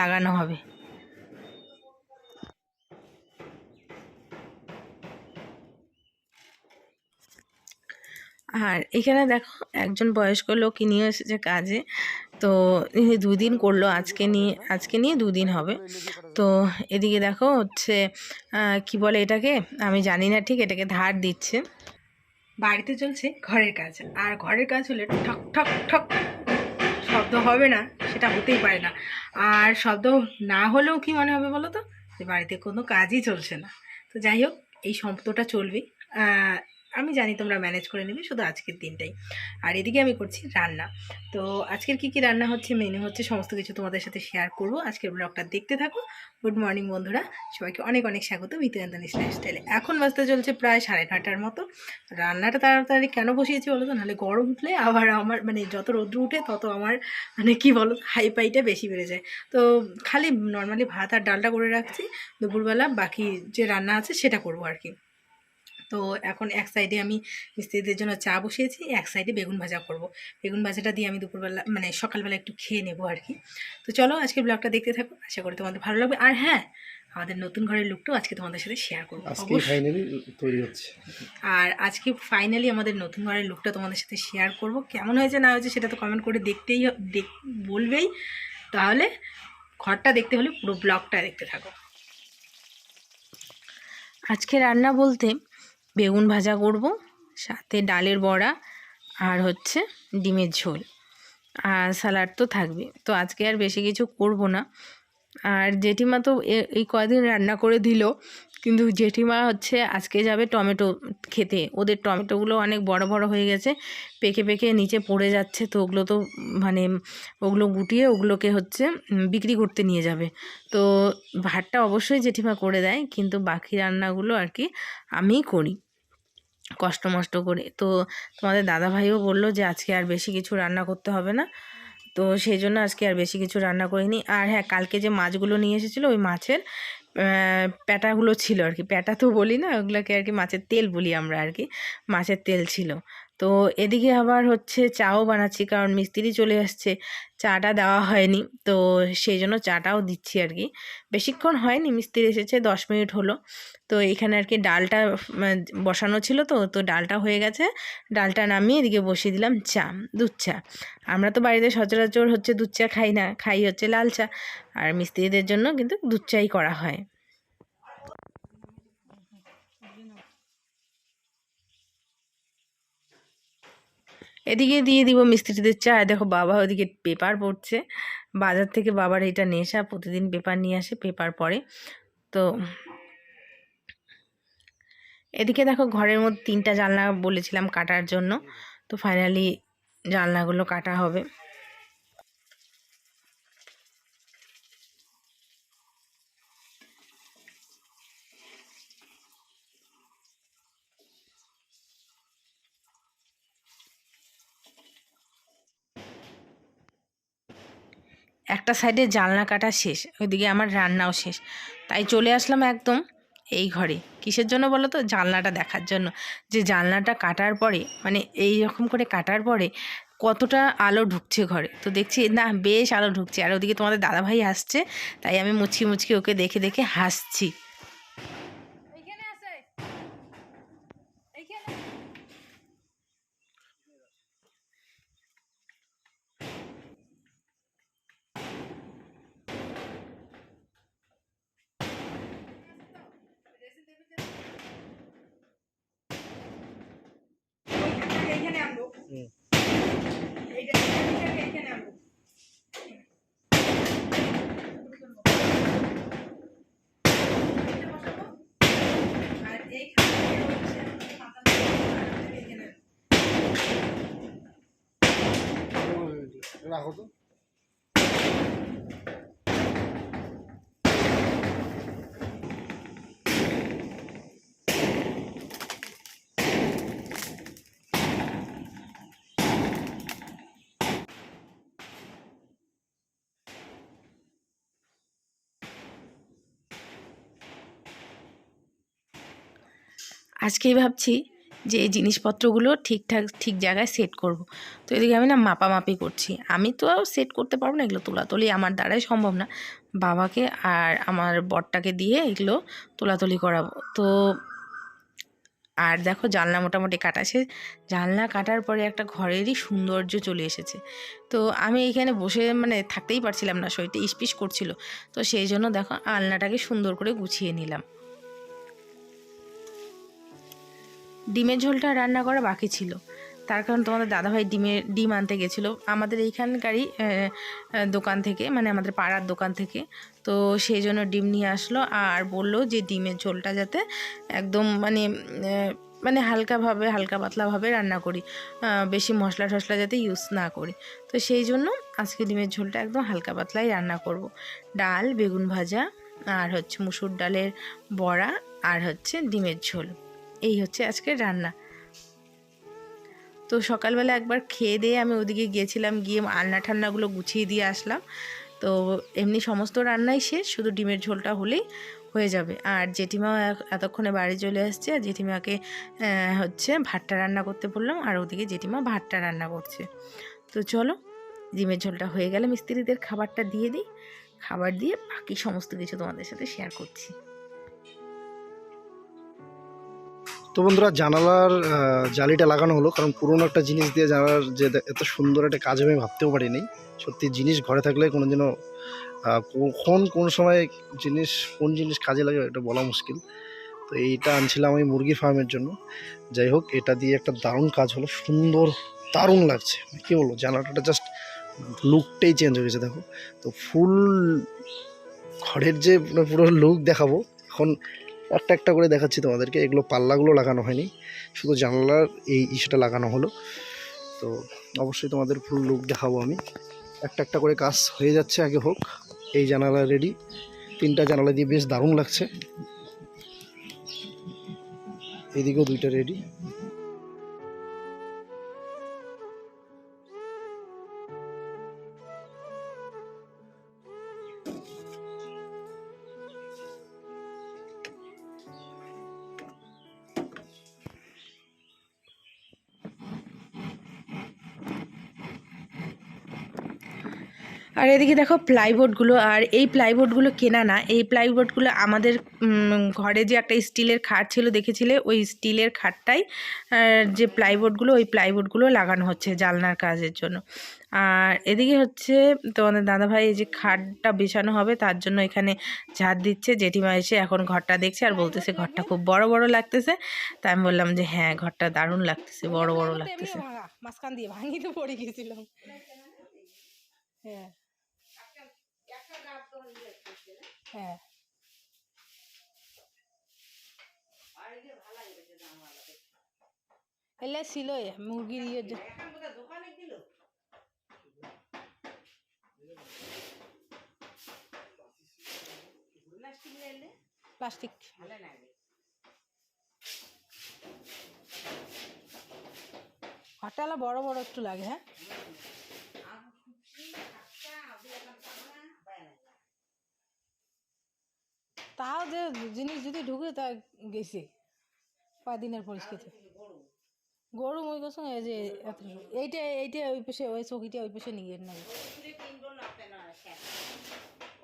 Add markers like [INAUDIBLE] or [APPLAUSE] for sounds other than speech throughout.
লাগানো হবে। আর এখানে দেখো একজন বয়স্ক লোকই নিয়ে এসেছে কাজে। তো দুদিন করল, আজকে নিয়ে আজকে নিয়ে দুদিন হবে। তো এদিকে দেখো হচ্ছে কি বলে এটাকে? আমি জানি না ঠিক, এটাকে ধার দিচ্ছে। বাড়িতে চলছে ঘরের কাজ। আর ঘরের কাজ হলে ঠক ঠক ঠক হবে না, সেটা হতেই পারে না। আর শব্দ না হলেও কি মনে হবে বলো তো? যে বাড়িতে কোনো কাজই চলছে না। তো যাই হোক, এই শব্দটা চলবেই আমি জানি তোমরা ম্যানেজ করে নেবে শুধু আজকের দিনটাই। আর এদিকে আমি করছি রান্না। তো আজকের কি কি রান্না হচ্ছে মেনু হচ্ছে, সমস্ত কিছু তোমাদের সাথে শেয়ার করব। আজকের ব্লগটা দেখতে থাকো। গুড মর্নিং বন্ধুরা। সবাইকে অনেক অনেক স্বাগত মিতুয়ান্তানিস লাইফস্টাইলে এখন বাজতে চলছে প্রায় সাড়ে নটার মতো। রান্নাটা তাড়াতাড়ি কেন বসিয়েছি বলো তো? নাহলে গরম উঠলে আবার আমার মানে যত রোদ্র উঠে তত আমার মানে কি বলো হাই পাইটা বেশি বেড়ে যায়। তো খালি নর্মালি ভাত আর ডালটা করে রাখছি। দুপুরবেলা বাকি যে রান্না আছে সেটা করব আর কি। তো এখন এক সাইডে আমি মিস্ত্রিদের জন্য চা বসিয়েছি এক সাইডে বেগুন ভাজা করব। বেগুন ভাজাটা দিয়ে আমি দুপুরবেলা মানে সকালবেলা একটু খেয়ে নেব আর কি। তো চলো আজকে ব্লগটা দেখতে থাকো আশা করি তোমাদের ভালো লাগবে। আর হ্যাঁ আমাদের নতুন ঘরের লুকটাও আজকে তোমাদের সাথে শেয়ার করব আজকে অবশ্যই। ফাইনালি তৈরি হচ্ছে। আর আজকে ফাইনালি আমাদের নতুন ঘরের লুকটা তোমাদের সাথে শেয়ার করব। কেমন হয়েছে না হয়েছে সেটা তো কমেন্ট করে দেখতেই বলবেই। তাহলে ঘরটা দেখতে হলে পুরো ব্লগটা দেখতে থাকো। আজকে রান্না বলতে বেগুন ভাজা করব, সাথে ডালের বড়া আর হচ্ছে ডিমের ঝোল। আর স্যালাড তো থাকবে। তো আজকে আর বেশি কিছু করব না। আর জেঠিমা তো এই কদিন রান্না করে দিল, কিন্তু জেঠিমা হচ্ছে আজকে যাবে টমেটো খেতে। ওদের টমেটোগুলো অনেক বড় বড় হয়ে গেছে, পেকে পেকে নিচে পড়ে যাচ্ছে, তো ওগুলো তো মানে ওগুলো গুটিয়ে ওগুলোকে হচ্ছে বিক্রি করতে নিয়ে যাবে। তো ভাতটা অবশ্যই জেঠিমা করে দেয়, কিন্তু বাকি রান্নাগুলো আর কি আমিই করি। কষ্ট মষ্ট করে। তো তোমাদের দাদাভাইও বলল যে, আজকে আর বেশি কিছু রান্না করতে হবে না। তো সেই জন্য আজকে আর বেশি কিছু রান্না করিনি। আর হ্যাঁ কালকে যে মাছগুলো নিয়ে এসেছিল, ওই মাছের প্যাটাগুলো ছিল আর কি। প্যাটা তো বলি না, ওগুলোকে আর কি মাছের তেল বলি আমরা আর কি। মাছের তেল ছিল। তো এদিকে আবার হচ্ছে চাও বানাচ্ছি, কারণ মিস্ত্রি চলে আসছে। চাটা দেওয়া হয়নি, তো সেই জন্য চাটাও দিচ্ছি আর কি। বেশিক্ষণ হয়নি, মিস্ত্রি এসেছে, দশ মিনিট হলো। তো এখানে আর কি ডালটা বসানো ছিল তো তো ডালটা হয়ে গেছে। ডালটা নামিয়ে এদিকে বসিয়ে দিলাম চা, দুধ চা। আমরা তো বাড়িতে সচরাচর হচ্ছে দুধ চা খাই না, খাই হচ্ছে লাল চা। আর মিস্ত্রিদের জন্য কিন্তু দুধ চাই করা হয়। এদিকে দিয়ে দিব মিস্ত্রিদের চা দেখো বাবা ওদিকে পেপার পড়ছে। বাজার থেকে বাবার এটা নেশা, প্রতিদিন পেপার নিয়ে আসে, পেপার পড়ে। তো এদিকে দেখো ঘরের মধ্যে তিনটা জানলা বলেছিলাম কাটার জন্য। তো ফাইনালি জানলাগুলো কাটা হবে। একটা সাইডে জানলা কাটা শেষ, ওইদিকে আমার রান্নাও শেষ। তাই চলে আসলাম একদম এই ঘরে। কিসের জন্য বলো তো? জানলাটা দেখার জন্য। যে জানলাটা কাটার পরে মানে এই রকম করে কাটার পরে কতটা আলো ঢুকছে ঘরে। তো দেখছি, না, বেশ আলো ঢুকছে। আর ওদিকে তোমাদের দাদাভাই আসছে, তাই আমি মুচকি মুচকি ওকে দেখে দেখে হাসছি। রাখো তো। আজকেই ভাবছি যে এই জিনিসপত্রগুলো ঠিকঠাক, ঠিক জায়গায় সেট করব। তো এদিকে আমি না মাপামাপি করছি। আমি তো সেট করতে পারব না, এগুলো তোলাতুলি আমার দ্বারাই সম্ভব না। বাবাকে আর আমার বরটাকে দিয়ে এগুলো তোলাতলি করাবো। তো আর দেখো জানলা মোটামুটি কাটা জানলা কাটার পরে একটা ঘরেরই সৌন্দর্য চলে এসেছে। তো আমি এইখানে বসে মানে থাকতেই পারছিলাম না, শরীরটা ইসপিস করছিল। তো সেই জন্য দেখো আলনাটাকে সুন্দর করে গুছিয়ে নিলাম। ডিমের ঝোলটা রান্না করা বাকি ছিল। তার কারণ তোমাদের দাদাভাই ডিমের ডিম আনতে গেছিল। আমাদের এইখানকারই দোকান থেকে মানে আমাদের পাড়ার দোকান থেকে। তো সেই জন্য ডিম নিয়ে আসলো আর বলল যে ডিমের ঝোলটা যাতে একদম মানে মানে হালকাভাবে, হালকা পাতলাভাবে রান্না করি। বেশি মশলা টশলা যাতে ইউজ না করি। তো সেই জন্য আজকে ডিমের ঝোলটা একদম হালকা পাতলাই রান্না করব। ডাল, বেগুন ভাজা, আর হচ্ছে মুসুর ডালের বড়া, আর হচ্ছে ডিমের ঝোল। এই হচ্ছে আজকের রান্না। তো সকালবেলা একবার খেয়ে দিয়ে আমি ওদিকে গিয়েছিলাম, গিয়ে আলনা ঠান্নাগুলো গুছিয়ে দিয়ে আসলাম। তো এমনি সমস্ত রান্নাই শেষ, শুধু ডিমের ঝোলটা হলেই হয়ে যাবে। আর জেঠিমাও এ- এতক্ষণে বাড়ি চলে আসছে, আর জেঠিমাকে হচ্ছে ভাতটা রান্না করতে বললাম, আর ওদিকে জেঠিমা ভাতটা রান্না করছে। তো চলো, ডিমের ঝোলটা হয়ে গেলে মিস্ত্রিদের খাবারটা দিয়ে দিই। খাবার দিয়ে বাকি সমস্ত কিছু তোমাদের সাথে শেয়ার করছি। তো বন্ধুরা জানালার জালিটা লাগানো হলো কারণ পুরোনো একটা জিনিস দিয়ে জানালার যে এত সুন্দর একটা কাজ আমি ভাবতেও পারিনি। সত্যি জিনিস ঘরে থাকলে কোনোদিনও আহ, কখন কোন সময় জিনিস কোন জিনিস কাজে লাগে এটা বলা মুশকিল। তো এইটা আনছিলাম আমি মুরগি ফার্মের জন্য। যাই হোক এটা দিয়ে একটা দারুণ কাজ হলো সুন্দর দারুণ লাগছে। কী বলব জানালাটা জাস্ট লুকটাই চেঞ্জ হয়ে গেছে দেখো। তো ফুল ঘরের যে মানে পুরো লুক দেখাবো এখন একটা একটা করে দেখাচ্ছি তোমাদেরকে। এগুলো পাল্লাগুলো লাগানো হয়নি। শুধু জানলার এই ইসেটা লাগানো হলো। তো অবশ্যই তোমাদের ফুল লুক দেখাবো আমি। একটা একটা করে কাজ হয়ে যাচ্ছে আগে হোক। এই জানালা রেডি তিনটা জানালা দিয়ে বেশ দারুণ লাগছে। এদিকেও দুইটা রেডি আর এদিকে দেখো প্লাইবোর্ডগুলো আর এই প্লাইবোর্ডগুলো কেনা না এই প্লাইবোর্ডগুলো আমাদের ঘরে যে একটা স্টিলের খাট ছিল দেখেছিলে ওই স্টিলের খাটটাই যে প্লাইবোর্ডগুলো ওই প্লাইবোর্ডগুলো লাগানো হচ্ছে জালনার কাজের জন্য আর এদিকে হচ্ছে তোমাদের দাদাভাই এই যে খাটটা বিছানো হবে তার জন্য এখানে ঝাড় দিচ্ছে জেঠিমা এসে এখন ঘরটা দেখছে আর বলতেছে ঘরটা খুব বড় বড় লাগতেছে তাই আমি বললাম যে হ্যাঁ ঘরটা দারুণ লাগতেছে বড় বড় লাগতেছে মাঝখান দিয়ে ভাঙি তো পড়ে গেছিলাম হ্যাঁ হ্যাঁ। এলে ছিল মুরগির ইয়ে যে- প্লাস্টিক হটালা বড় বড় একটু লাগে হ্যাঁ? তাও যে জিনিস যদি ঢুকে তা গেছে কয়দিনের পরিস্থিতি গরু মই কছো এই যে এইটা এইটা ওই পাশে, ওই চকিটা ওই পাশে নিয়ে নাই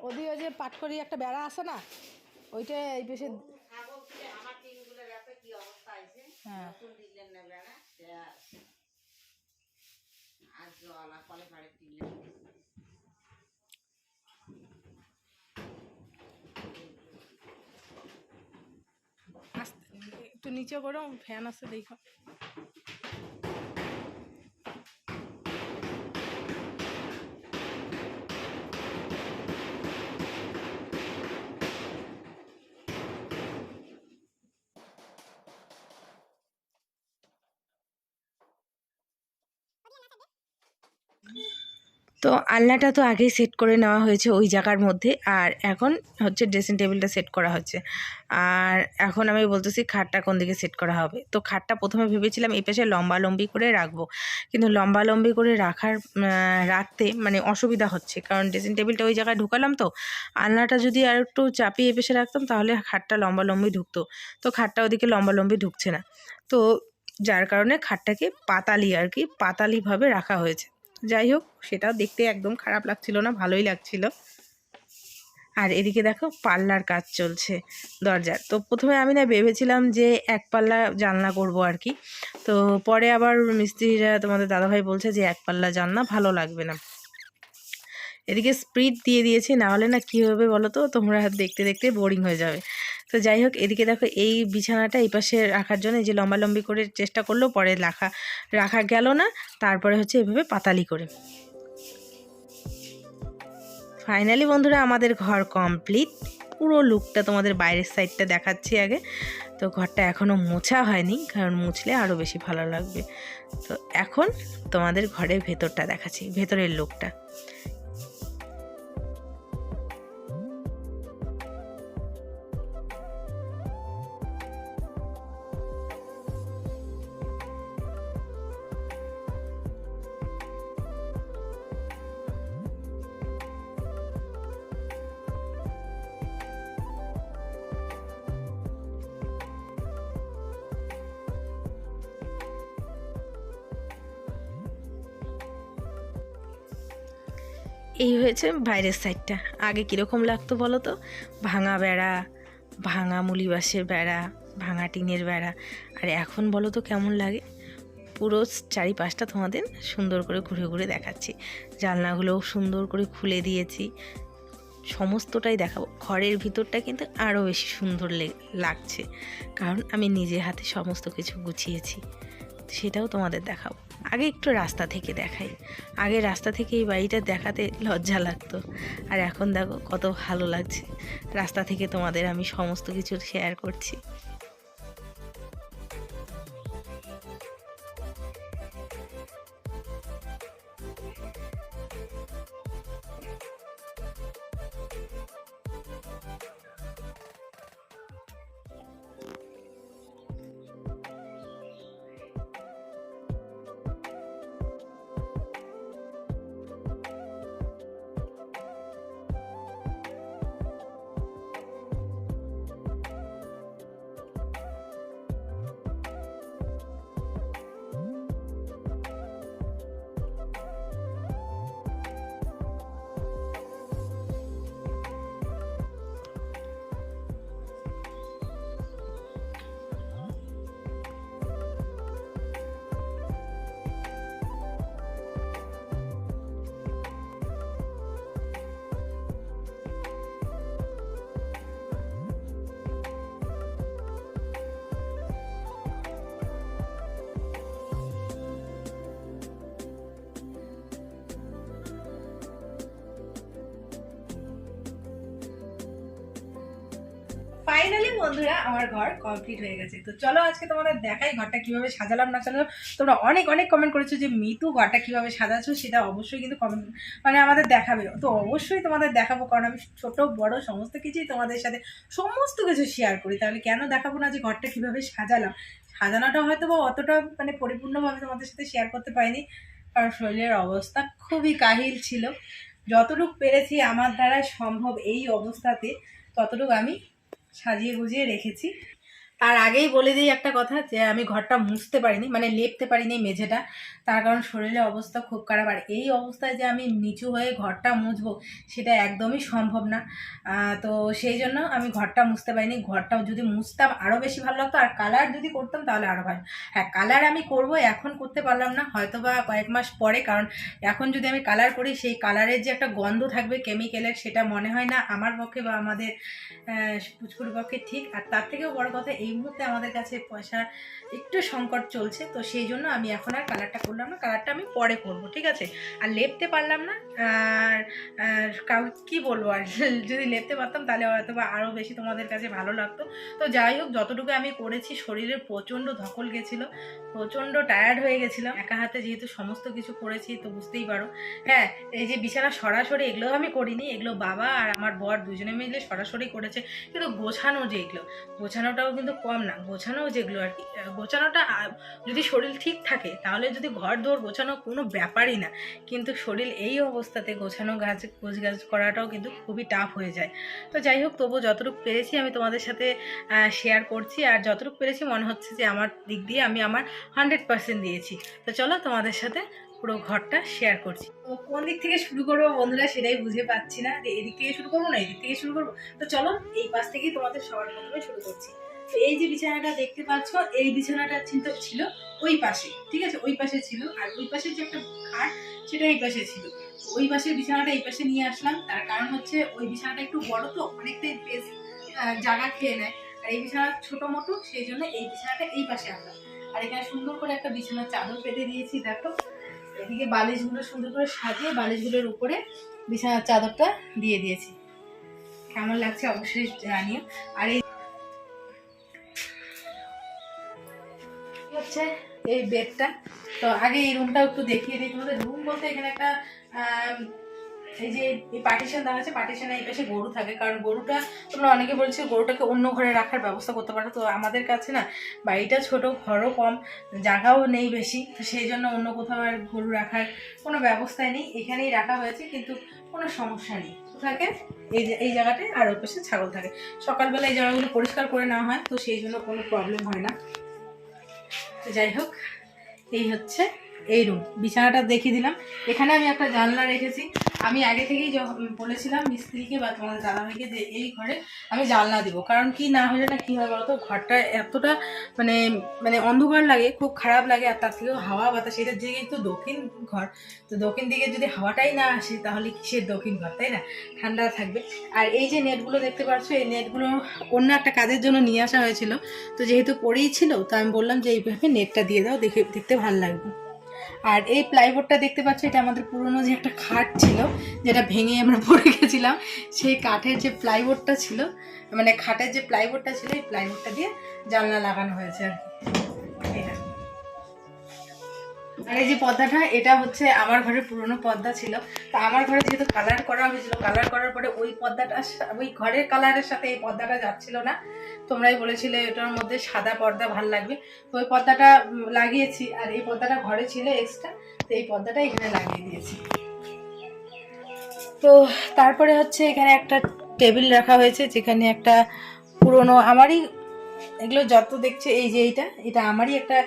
ওদিকে ওই যে পাটকরি একটা বেড়া আছে না, ওইটা এই পাশে হ্যাঁ। একটু নিচে করো ফ্যান আছে দেখো। তো আলনাটা তো আগেই সেট করে নেওয়া হয়েছে ওই জায়গার মধ্যে, আর এখন হচ্ছে ড্রেসিং টেবিলটা সেট করা হচ্ছে। আর এখন আমি বলতেছি খাটটা কোন দিকে সেট করা হবে? তো খাটটা প্রথমে ভেবেছিলাম এই পাশে লম্বা লম্বি করে রাখব, কিন্তু লম্বা লম্বি করে রাখার রাখতে মানে অসুবিধা হচ্ছে, কারণ ড্রেসিং টেবিলটা ওই জায়গায় ঢুকালাম তো। আলনাটা যদি আর একটু চাপিয়ে এ পেশে রাখতাম তাহলে খাটটা লম্বা লম্বি ঢুকতো, তো খাটটা ওদিকে লম্বা লম্বি ঢুকছে না। তো যার কারণে খাটটাকে পাতালি আর কি পাতালিভাবে রাখা হয়েছে। যাই হোক সেটাও দেখতে একদম খারাপ লাগছিল না, ভালোই লাগছিল। আর এদিকে দেখো, পাল্লার কাজ চলছে দরজার। তো প্রথমে আমি না ভেবেছিলাম যে এক পাল্লা জানলা করব আর কি। তো পরে আবার মিস্ত্রিরা তোমাদের দাদাভাই বলছে যে এক পাল্লা জানলা ভালো লাগবে না। এদিকে স্প্রিড দিয়ে দিয়েছি না হলে না কী হবে বলো তো তোমরা দেখতে দেখতে বোরিং হয়ে যাবে। তো যাই হোক, এদিকে দেখো এই বিছানাটা এই পাশে রাখার জন্য এই যে লম্বালম্বি করে চেষ্টা করলেও পরে রাখা রাখা গেল না, তারপরে হচ্ছে এভাবে পাতালি করে। ফাইনালি বন্ধুরা, আমাদের ঘর কমপ্লিট পুরো লুকটা তোমাদের বাইরের সাইডটা দেখাচ্ছি আগে। তো ঘরটা এখনও মোছা হয়নি, কারণ মুছলে আরও বেশি ভালো লাগবে। তো এখন তোমাদের ঘরের ভেতরটা দেখাচ্ছি, ভেতরের লুকটা এই হয়েছে বাইরের সাইডটা আগে কীরকম লাগতো বলো তো? ভাঙা বেড়া, ভাঙা মুলি বাঁশের বেড়া, ভাঙা টিনের বেড়া। আর এখন বলো তো কেমন লাগে? পুরো চারিপাশটা তোমাদের সুন্দর করে ঘুরে ঘুরে দেখাচ্ছি। জানলাগুলোও সুন্দর করে খুলে দিয়েছি। সমস্তটাই দেখাবো। ঘরের ভিতরটা কিন্তু আরও বেশি সুন্দর লাগছে। কারণ আমি নিজে হাতে সমস্ত কিছু গুছিয়েছি। সেটাও তোমাদের দেখাবো। আগে একটু রাস্তা থেকে দেখাই। আগে রাস্তা থেকে এই বাড়িটা দেখাতে লজ্জা লাগতো। আর এখন দেখো কত ভালো লাগছে। রাস্তা থেকে তোমাদের আমি সমস্ত কিছু শেয়ার করছি। ফাইনালি বন্ধুরা, আমার ঘর কমপ্লিট হয়ে গেছে। তো চলো আজকে তোমাদের দেখাই ঘরটা কীভাবে সাজালাম, না সাজালাম। তোমরা অনেক অনেক কমেন্ট করেছ যে, মিতু, ঘরটা কীভাবে সাজাচ্ছো? সেটা অবশ্যই কিন্তু কমেন্ট মানে আমাদের দেখাবে। তো অবশ্যই তোমাদের দেখাবো, কারণ আমি ছোট, বড়, সমস্ত কিছুই তোমাদের সাথে সমস্ত কিছু শেয়ার করি। তাহলে কেন দেখাবো না যে, ঘরটা কীভাবে সাজালাম? সাজানোটা হয়তো বা অতটা মানে পরিপূর্ণভাবে তোমাদের সাথে শেয়ার করতে পারিনি, কারণ শরীরের অবস্থা খুবই কাহিল ছিল। যতটুকু পেরেছি আমার দ্বারা সম্ভব এই অবস্থাতে, ততটুকু আমি সাজিয়ে গুজিয়ে রেখেছি। তার আগেই বলে দিই একটা কথা যে, আমি ঘরটা মুছতে পারিনি মানে লেপতে পারিনি মেঝেটা। তার কারণ শরীরের অবস্থা খুব খারাপ। আর এই অবস্থায় যে আমি নিচু হয়ে ঘরটা মুছবো, সেটা একদমই সম্ভব না। তো সেই জন্য আমি ঘরটা মুছতে পারিনি। ঘরটাও যদি মুছতাম আরও বেশি ভালো লাগতো। আর কালার যদি করতাম, তাহলে আরও ভালো। হ্যাঁ কালার আমি করব, এখন করতে পারলাম না। হয়তো বা কয়েক মাস পরে, কারণ এখন যদি আমি কালার করি, সেই কালারের যে একটা গন্ধ থাকবে কেমিক্যালের সেটা মনে হয় না আমার পক্ষে বা আমাদের পুচকুর পক্ষে ঠিক। আর তার থেকেও বড় কথা, এই মুহূর্তে আমাদের কাছে পয়সা একটু সংকট চলছে, তো সেই জন্য আমি এখন আর কালারটা করলাম না। কালারটা আমি পরে করব, ঠিক আছে? আর লেপতে পারলাম না, আর কাউ, কী বলব আর? [LAUGHS] যদি লেপতে পারতাম তাহলে হয়তো বা আরও বেশি তোমাদের কাছে ভালো লাগতো। তো যাই হোক, যতটুকু আমি করেছি, শরীরে প্রচণ্ড ধকল গেছিল, প্রচণ্ড টায়ার্ড হয়ে গেছিলাম। একা হাতে যেহেতু সমস্ত কিছু করেছি, তো বুঝতেই পারো। হ্যাঁ এই যে বিছানা সরাসরি এগুলো আমি করিনি, এগুলো বাবা আর আমার বর দুজনে মিলে সরাসরি করেছে, কিন্তু গোছানো যে এগুলো, গোছানোটাও কিন্তু কম না, গোছানো যেগুলো আর কি। গোছানোটা যদি শরীর ঠিক থাকে, তাহলে যদি ঘর দৌড় গোছানো কোনো ব্যাপারই না, কিন্তু শরীর এই অবস্থাতে গোছানো গাছ, গোছ গাছ করাটাও কিন্তু খুবই টাফ হয়ে যায়। তো যাই হোক তবু যতটুকু পেরেছি আমি তোমাদের সাথে শেয়ার করছি। আর যতটুকু পেরেছি মনে হচ্ছে যে আমার দিক দিয়ে আমি আমার হান্ড্রেড পার্সেন্ট দিয়েছি। তো চলো তোমাদের সাথে পুরো ঘরটা শেয়ার করছি। কোন দিক থেকে শুরু করব বন্ধুরা সেটাই বুঝে পাচ্ছি না। যে এদিক থেকে শুরু করব না, এদিক থেকে শুরু করব? তো চলো এই পাশ থেকেই তোমাদের সবার প্রথমে শুরু করছি। এই যে বিছানাটা দেখতে পাচ্ছ, এই বিছানাটা কিন্তু ছিল ওই পাশে, ঠিক আছে? ওই পাশে ছিল। আর ওই পাশে যে একটা খাট, সেটা এই পাশে ছিল। ওই পাশের বিছানাটা এই পাশে নিয়ে আসলাম। তার কারণ হচ্ছে ওই বিছানাটা একটু বড় তো, অনেকটাই বেশ জায়গা খেয়ে নেয়। আর এই বিছানা ছোট মতো সেই জন্য এই বিছানাটা এই পাশে আনলাম। আর এখানে সুন্দর করে একটা বিছানার চাদর পেতে দিয়েছি, দেখো। এদিকে বালিশগুলো সুন্দর করে সাজিয়ে বালিশগুলোর উপরে বিছানার চাদরটা দিয়ে দিয়েছি। কেমন লাগছে অবশ্যই জানিও। আর এই হচ্ছে এই বেডটা তো আগে এই রুমটা একটু দেখিয়ে দিই তোমাদের। রুম বলতে এখানে একটা এই যে এই পার্টিশন দেওয়া আছে পার্টিশনে এই পাশে গরু থাকে। কারণ গরুটা, তোমরা অনেকে বলছো গরুটাকে অন্য ঘরে রাখার ব্যবস্থা করতে পারো। তো আমাদের কাছে না, বাড়িটা ছোট, ঘরও কম, জায়গাও নেই বেশি। তো সেই জন্য অন্য কোথাও আর গরু রাখার কোনো ব্যবস্থাই নেই। এখানেই রাখা হয়েছে, কিন্তু কোনো সমস্যা নেই। থাকে, এই এই জায়গাটায় আর ওই পাশে ছাগল থাকে। সকালবেলা এই জায়গাগুলো পরিষ্কার করে নেওয়া হয়, তো সেই জন্য কোনো প্রবলেম হয় না। যাই হোক এই হচ্ছে এই রুম বিছানাটা দেখিয়ে দিলাম। এখানে আমি একটা জানলা রেখেছি। আমি আগে থেকেই বলেছিলাম মিস্ত্রিকে বা তোমাদের দাদাভাইকে যে এই ঘরে আমি জানলা দিব। কারণ কি না হলে না কী হয় বলতো? ঘরটা এতটা মানে মানে অন্ধকার লাগে, খুব খারাপ লাগে, আর তার থেকেও হাওয়া বাতাস। এটা দিকে তো দক্ষিণ ঘর, তো দক্ষিণ দিকে যদি হাওয়াটাই না আসে, তাহলে কিসের দক্ষিণ ঘর, তাই না? ঠান্ডা থাকবে। আর এই যে নেটগুলো দেখতে পাচ্ছ, এই নেটগুলো অন্য একটা কাজের জন্য নিয়ে আসা হয়েছিল। তো যেহেতু পরেই ছিল, তো আমি বললাম যে এইভাবে নেটটা দিয়ে দাও, দেখে, দেখতে ভালো লাগবে। আর এই প্লাইবোর্ডটা দেখতে পাচ্ছ, এটা আমাদের পুরনো যে একটা খাট ছিল, যেটা ভেঙে আমরা [LAUGHS] পড়ে গেছিলাম, সেই কাঠের যে প্লাইবোর্ডটা ছিল মানে খাটের যে প্লাইবোর্ডটা ছিল, এই প্লাইবোর্ডটা দিয়ে জানলা লাগানো হয়েছে আর। আর এই যে পর্দাটা এটা হচ্ছে আমার ঘরের পুরনো পর্দা ছিল। তা আমার ঘরে যেহেতু কালার করা হয়েছিল কালার করার পরে ওই পর্দাটা ওই ঘরের কালারের সাথে এই পর্দাটা যাচ্ছিল না। তোমরাই বলেছিলে এটার মধ্যে সাদা পর্দা ভালো লাগবে। তো ওই পর্দাটা লাগিয়েছি, আর এই পর্দাটা ঘরে ছিল এক্সট্রা তো এই পর্দাটা এখানে লাগিয়ে দিয়েছি। তো তারপরে হচ্ছে এখানে একটা টেবিল রাখা হয়েছে, যেখানে একটা পুরনো আমারই, এগুলো যত দেখছে, এই যে এইটা, এটা আমারই একটা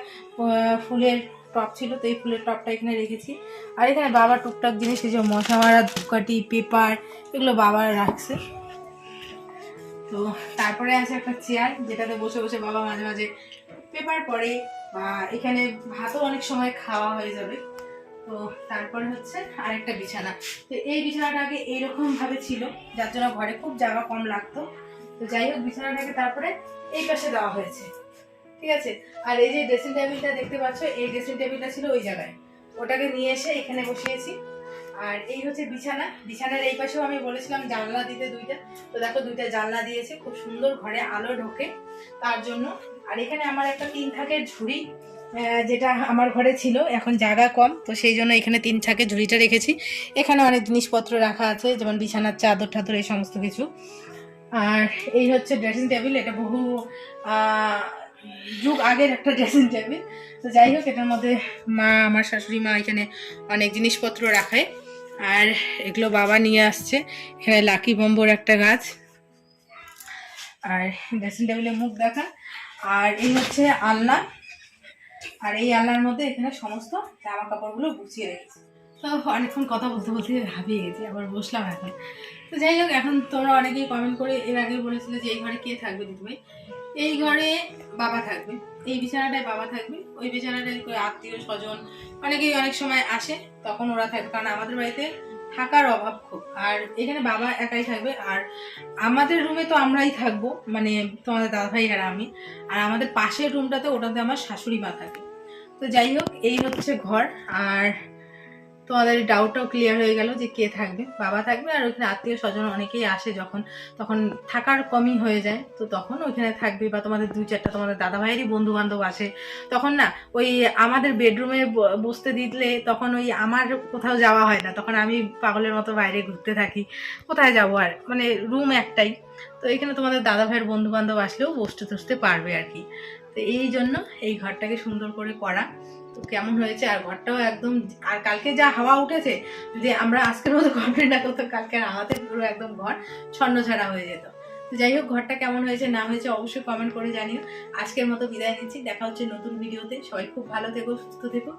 ফুলের টপ ছিল, তো এই ফুলের টপটা এখানে রেখেছি। আর এখানে বাবা টুকটাক জিনিস, এই যে মশা মারা, ধূপকাঠি, পেপার, এগুলো বাবা রাখছে। তো তারপরে আছে একটা চেয়ার যেটাতে বসে বসে বাবা মাঝে মাঝে পেপার পড়ে, বা এখানে ভাতও অনেক সময় খাওয়া হয়ে যাবে। তো তারপরে হচ্ছে আরেকটা বিছানা। তো এই বিছানাটা আগে এইরকম ভাবে ছিল, যার জন্য ঘরে খুব জায়গা কম লাগতো। তো যাই হোক, বিছানাটাকে তারপরে এই পাশে দেওয়া হয়েছে। ঠিক আছে? আর এই যে ড্রেসিং টেবিলটা দেখতে পাচ্ছ, এই ড্রেসিং টেবিলটা ছিল ওই জায়গায়। ওটাকে নিয়ে এসে এখানে বসিয়েছি। আর এই হচ্ছে বিছানা। বিছানার এই পাশেও আমি বলেছিলাম জানলা দিতে দুইটা। তো দেখো দুইটা জানলা দিয়েছে। খুব সুন্দর ঘরে আলো ঢোকে তার জন্য। আর এখানে আমার একটা তিন থাকের ঝুড়ি যেটা আমার ঘরে ছিল। এখন জায়গা কম, তো সেই জন্য এখানে তিন থাকের ঝুড়িটা রেখেছি। এখানে অনেক জিনিসপত্র রাখা আছে, যেমন বিছানার চাদর টাদর এই সমস্ত কিছু। আর এই হচ্ছে ড্রেসিং টেবিল এটা বহু যুগ আগের একটা ড্রেসিং টেবিল তো যাই হোক, এটার মধ্যে মা, আমার শাশুড়ি মা এখানে অনেক জিনিসপত্র রাখে আর এগুলো বাবা নিয়ে আসছে। এখানে লাকি বম্বর একটা গাছ। আর ড্রেসিং টেবিলে মুখ দেখা। আর এই হচ্ছে আলনা। আর এই আলনার মধ্যে এখানে সমস্ত জামা কাপড়গুলো গুছিয়ে রেখেছি। তো অনেকক্ষণ কথা বলতে বলতে হাবিয়ে গেছি, আবার বসলাম এখন। তো যাই হোক, এখন তোমরা অনেকেই কমেন্ট করে এর আগে বলেছিলে যে এই ঘরে কে থাকবে দিদিভাই? এই ঘরে বাবা থাকবে, এই বিছানাটায় বাবা থাকবে, ওই বিছানাটায় আত্মীয় স্বজন অনেকেই অনেক সময় আসে, তখন ওরা থাকবে। কারণ আমাদের বাড়িতে থাকার অভাব খুব। আর এখানে বাবা একাই থাকবে, আর আমাদের রুমে তো আমরাই থাকব মানে তোমাদের দাদাভাই আর আমি। আর আমাদের পাশের রুমটাতে ওটাতে আমার শাশুড়ি মা থাকে। তো যাই হোক, এই হচ্ছে ঘর। আর তোমাদের ডাউটটাও ক্লিয়ার হয়ে গেল যে কে থাকবে, বাবা থাকবে, আর ওইখানে আত্মীয় স্বজন অনেকেই আসে যখন, তখন থাকার কমই হয়ে যায়। তো তখন ওইখানে থাকবে বা তোমাদের দুই চারটা তোমাদের দাদা ভাইয়েরই বন্ধু বান্ধব আসে। তখন না, ওই আমাদের বেডরুমে বসতে দিলে তখন ওই আমার কোথাও যাওয়া হয় না। তখন আমি পাগলের মতো বাইরে ঘুরতে থাকি। কোথায় যাব আর? মানে রুম একটাই। তো এখানে তোমাদের দাদা ভাইয়ের বন্ধু বান্ধব আসলেও বসতে টসতে পারবে আর কি। তো এই জন্য এই ঘরটাকে সুন্দর করে করা। তো কেমন হয়েছে? আর ঘরটাও একদম, আর কালকে যা হাওয়া উঠেছে, যে আমরা আজকের মতো কমপ্লেন না করতো কালকে হাওয়াতে পুরো একদম ঘর ছন্ন ছাড়া হয়ে যেত। তো যাই হোক, ঘরটা কেমন হয়েছে, না হয়েছে অবশ্যই কমেন্ট করে জানিও। আজকের মতো বিদায় নিচ্ছি, দেখা হচ্ছে নতুন ভিডিওতে সবাই খুব ভালো থেকো, সুস্থ থেকো।